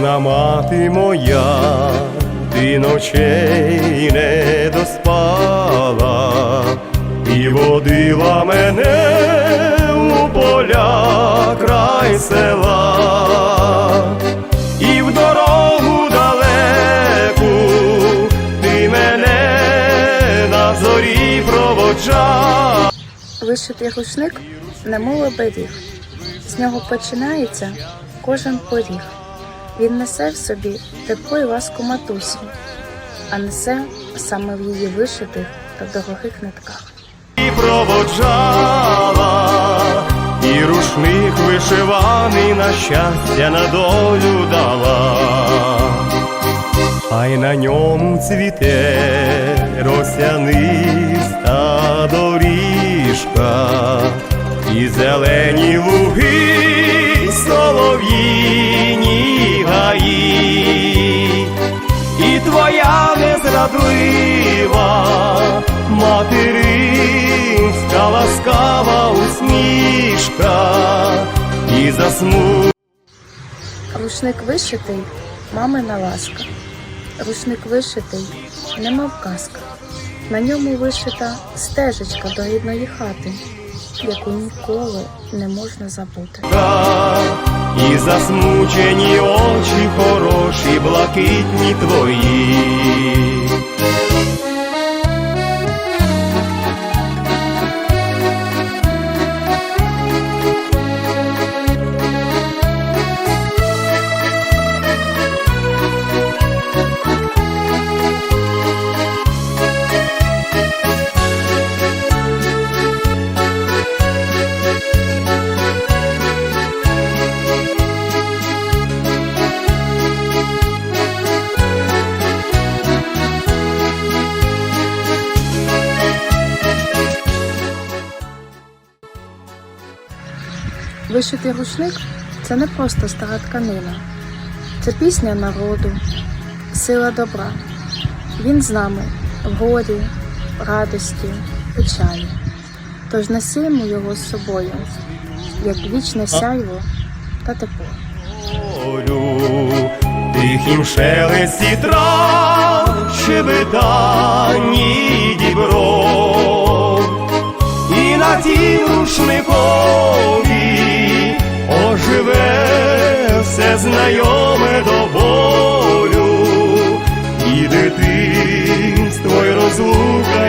Рідна мати моя, ти ночей не доспала і водила мене у поля край села, і в дорогу далеку ти мене на зорі проводжав. Вишитий рушник немов оберіг. З нього починається кожен поріг. Він несе в собі тепло й ласку матусі, а несе саме в її вишитих та дорогих нитках. І проводжала, і рушник вишиваний на щастя на долю дала, а й на ньому цвіте росяниста доріжка, і зелені луги, ласкава усмішка і засму. Рушник вишитий мамина ласка. Рушник вишитий, немов казка. На ньому вишита стежечка до рідної хати, яку ніколи не можна забути. І засмучені очі хороші, блакитні твої. Вишитий рушник це не просто стара тканина, це пісня народу, сила добра. Він з нами в горі, радості, печалі. Тож несімо його з собою, як вічне сяйво та тепло. Тихім шелесті трав, щебетанні дібро, і на тім рушникові все знайоме до болю, і дитинство, й розлука,